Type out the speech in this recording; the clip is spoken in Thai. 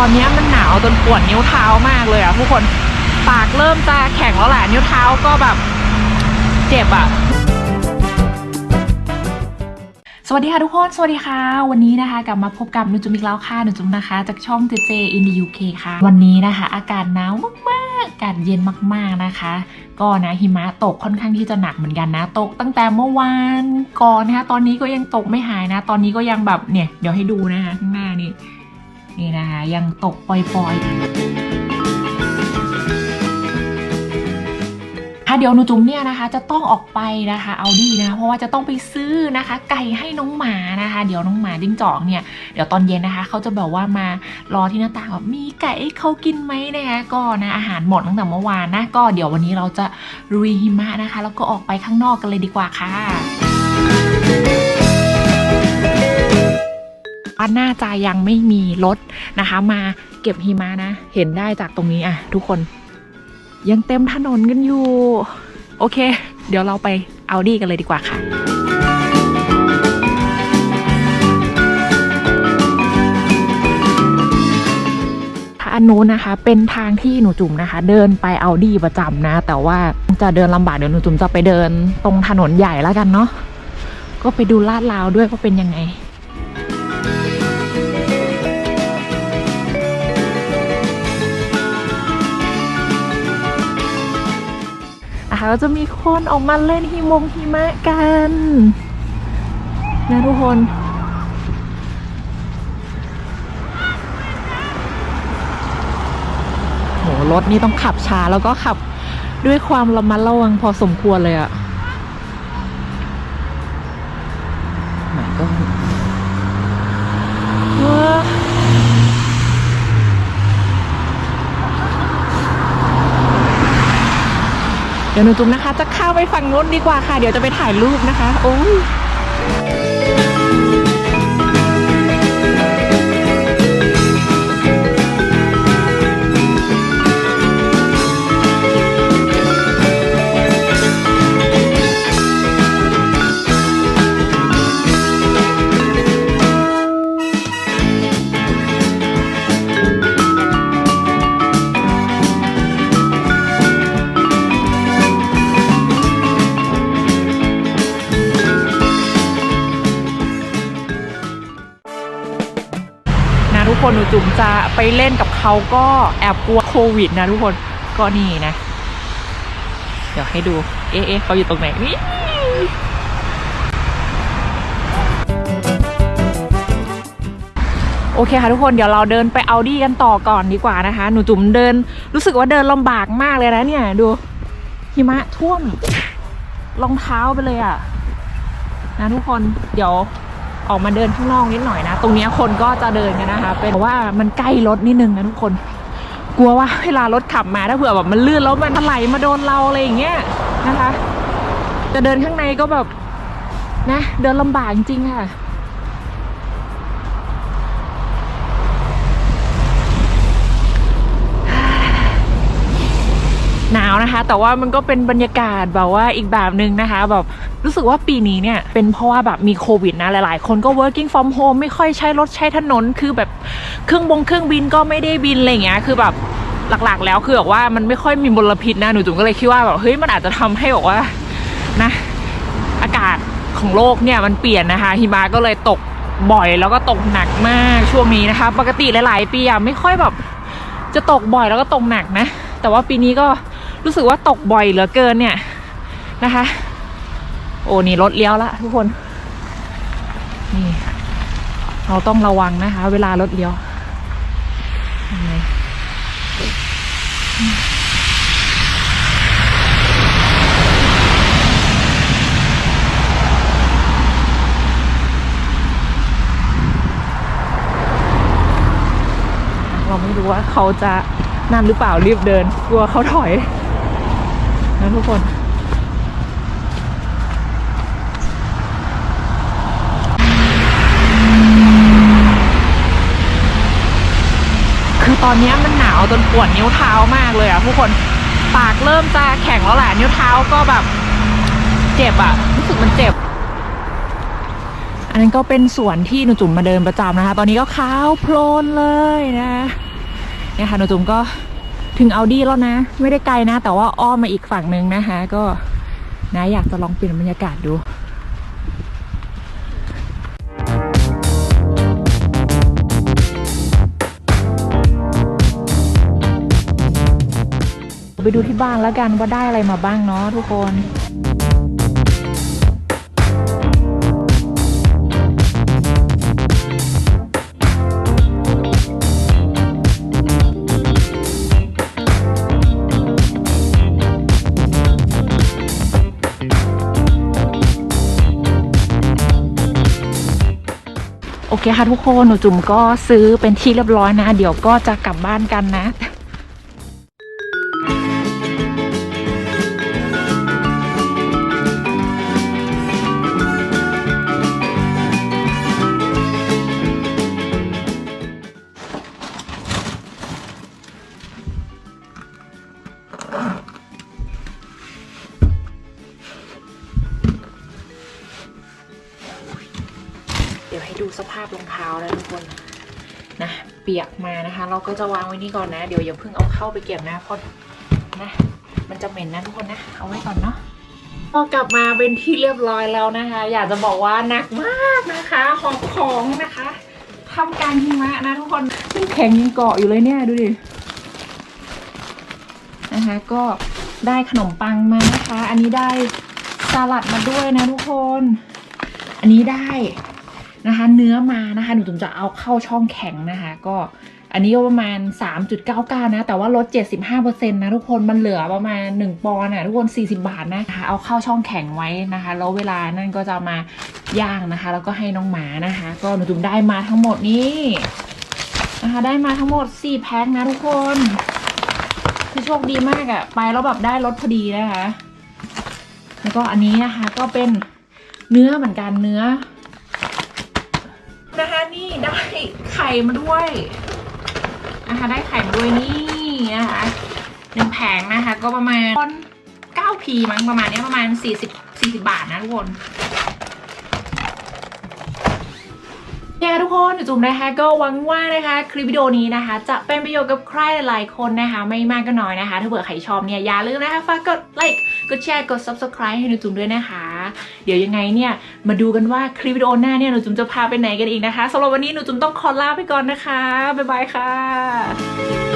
ตอนนี้มันหนาวจนปวดนิ้วเท้ามากเลยอะทุกคนปากเริ่มจะแข็งแล้วแหละนิ้วเท้าก็แบบเจ็บอะสวัสดีค่ะทุกคน สวัสดีค่ะ วันนี้นะคะ กลับมาพบกับหนุจุมอีกแล้วค่ะหนุจุมนะคะ จากช่อง JJ in the UK ค่ะ วันนี้นะคะ อากาศหนาวมากๆ อากาศเย็นมากๆนะคะ ก็นะหิมะตกค่อนข้างที่จะหนักเหมือนกันนะ ตกตั้งแต่เมื่อวานก่อนนะคะ ตอนนี้ก็ยังตกไม่หายนะ ตอนนี้ก็ยังแบบเนี่ยเดี๋ยวให้ดูนะคะข้างหน้านี่ นี่นะคะ ยังตกปล่อยๆค่ะเดี๋ยวหนูจุ๋มเนี่ยนะคะ จะต้องออกไปนะคะเอาดีนะเพราะว่าจะต้องไปซื้อนะคะ ไก่ให้น้องหมานะคะ เดี๋ยวน้องหมาจิ้งจอกเนี่ยเดี๋ยวตอนเย็นนะคะเขาจะแบบว่ามารอที่หน้าต่างแบบมีไก่เขากินไหมนะคะก็นะอาหารหมดตั้งแต่เมื่อวานนะก็เดี๋ยววันนี้เราจะรุยหิมะนะคะ แล้วก็ออกไปข้างนอกกันเลยดีกว่าค่ะ ว่าน่าจะยังไม่มีรถนะคะ มาเก็บหิมะนะ เห็นได้จากตรงนี้อะ ทุกคน ยังเต็มถนนกันอยู่ โอเค เดี๋ยวเราไปเอาดีกันเลยดีกว่าค่ะทางนู้นนะคะ เป็นทางที่หนูจุ๋มนะคะ เดินไปเอาดีประจำนะ แต่ว่าจะเดินลำบากเดี๋ยวหนูจุ๋มจะไปเดินตรงถนนใหญ่แล้วกันเนาะก็ไปดูลาดราวด้วยว่าเป็นยังไง ก็จะมีคนออกมาเล่นหิมงหิมะกันนะทุกคนโหรถนี่ต้องขับช้าแล้วก็ขับด้วยความระมัดระวังพอสมควรเลยอะไหนก็ว้า เดี๋ยวหนูจุ๊มนะคะ จะเข้าไปฝั่งนู้นดีกว่าค่ะ เดี๋ยวจะไปถ่ายรูปนะคะ โอ้ย ทุกคนหนูจุ๋มจะไปเล่นกับเขาก็แอบกลัวโควิดนะทุกคนก็นี่นะ เดี๋ยวให้ดู เอ๊ะเขาอยู่ตรงไหนนี่โอเคค่ะทุกคนเดี๋ยวเราเดินไปเอาดีกันต่อก่อนดีกว่านะคะ หนูจุ๋มเดิน รู้สึกว่าเดินลำบากมากเลยนะเนี่ย ดูหิมะท่วมรองเท้าไปเลยอะ นะทุกคนเดี๋ยว ออกมาเดินข้างนอกนิดหน่อยนะ ตรงนี้คนก็จะเดินกันนะคะ เป็นเพราะว่ามันใกล้รถนิดนึงนะทุกคน กลัวว่าเวลารถขับมาถ้าเผื่อแบบมันลื่นแล้วมันถลายมาโดนเราอะไรอย่างเงี้ยนะคะ จะเดินข้างในก็แบบนะ เดินลำบากจริงๆค่ะ หนาวนะคะ แต่ว่ามันก็เป็นบรรยากาศแบบว่าอีกแบบหนึ่งนะคะแบบรู้สึกว่าปีนี้เนี่ยเป็นเพราะว่าแบบมีโควิดนะหลายๆ คนก็ working from home ไม่ค่อยใช้รถใช้ถนนคือแบบเครื่องบงเครื่องบินก็ไม่ได้บินอะไรอย่างเงี้ยคือแบบหลักๆ แล้วคือแบบว่ามันไม่ค่อยมีมลพิษนะหนูจุ๋มก็เลยคิดว่าแบบเฮ้ยมันอาจจะทำให้บอกว่านะอากาศของโลกเนี่ยมันเปลี่ยนนะคะหิมะก็เลยตกบ่อยแล้วก็ตกหนักมากช่วงนี้นะคะ ปกติหลาย ๆ ปีอะไม่ค่อยแบบจะตกบ่อยแล้วก็ตกหนักนะ แต่ว่าปีนี้ก็ รู้สึกว่าตกบ่อยเหลือเกินเนี่ยนะคะ โอ้นี่รถเลี้ยวละทุกคน นี่ เราต้องระวังนะคะ เวลารถเลี้ยวเราไม่รู้ว่าเขาจะนั่นหรือเปล่ารีบเดิน กลัวเขาถอย นะทุกคนคือตอนนี้มันหนาวจนปวดนิ้วเท้ามากเลยอะทุกคนปากเริ่มจะแข็งแล้วแหละนิ้วเท้าก็แบบ เจ็บอะรู้สึกมันเจ็บ อันนั้นก็เป็นสวนที่หนูจุ๋มมาเดินประจำนะคะ ตอนนี้ก็ขาวโพลนเลยนะนะคะหนูจุ๋มก็ ถึงเอาดีแล้วนะ ไม่ได้ไกลนะ แต่ว่าอ้อมมาอีกฝั่งนึงนะคะ ก็นะอยากจะลองเปลี่ยนบรรยากาศดูไปดูที่บ้านแล้วกันว่าได้อะไรมาบ้างเนาะทุกคน โอเคค่ะทุกคนหนูจุ๋มก็ซื้อเป็นที่เรียบร้อยนะ เดี๋ยวก็จะกลับบ้านกันนะ ดี๋ยวให้ดูสภาพรองเท้าแล้วทุกคนนะเปียกมานะคะ เราก็จะวางไว้นี่ก่อนนะ เดี๋ยวอย่าเพิ่งเอาเข้าไปเก็บนะเพราะนะมันจะเหม็นนะทุกคนนะ เอาไว้ก่อนเนาะพอกลับมาเป็นที่เรียบร้อยแล้วนะคะ อยากจะบอกว่าหนักมากนะคะหอบของนะคะทำการหิมะนะทุกคนยังแข็งยังเกาะอยู่เลยเนี่ยดูดินะคะ ก็ได้ขนมปังมานะคะ อันนี้ได้สลัดมาด้วยนะทุกคน อันนี้ได้ นะคะ เนื้อมานะคะหนูถึงจะเอาเข้าช่องแข็งนะคะ ก็อันนี้ก็ประมาณ 3.99 นะ แต่ว่าลด 75%นะทุกคนมันเหลือประมาณ 1 ปอนด์นะทุกคน 40 บาทนะคะเอาเข้าช่องแข็งไว้นะคะ แล้วเวลานั่นก็จะมาย่างนะคะ แล้วก็ให้น้องหมานะคะ ก็หนูจุ่มได้มาทั้งหมดนี้นะคะได้มาทั้งหมด 4 แพ็คนะทุกคน คือโชคดีมากอะไปแล้วแบบได้รถพอดีนะคะ แล้วก็อันนี้นะคะก็เป็นเนื้อเหมือนกันเนื้อ ได้ไข่มาด้วยนะคะได้ไข่มาด้วยนี่นะคะหนึ่งแผงนะคะ ก็ประมาณเก้าพีมั้งประมาณนี้ประมาณสี่สิบสี่สิบาทนะทุกคน เนี่ยทุกคนจุ๋มนะคะก็หวังว่านะคะ คลิปวิดีโอนี้นะคะ จะเป็นประโยชน์กับใครหลายๆคนนะคะ ไม่มากก็น้อยนะคะ ถ้าเผื่อใครชอบเนี่ยอย่าลืมนะคะฝากกดไลค์กดแชร์กด subscribe ให้หนูจุ๋มด้วยนะคะ เดี๋ยวยังไงเนี่ยมาดูกันว่าคลิปวิดีโอหน้าเนี่ยหนูจุ๋มจะพาไปไหนกันอีกนะคะสำหรับวันนี้หนูจุ๋มต้องขอลาไปก่อนนะคะบ๊ายบายค่ะ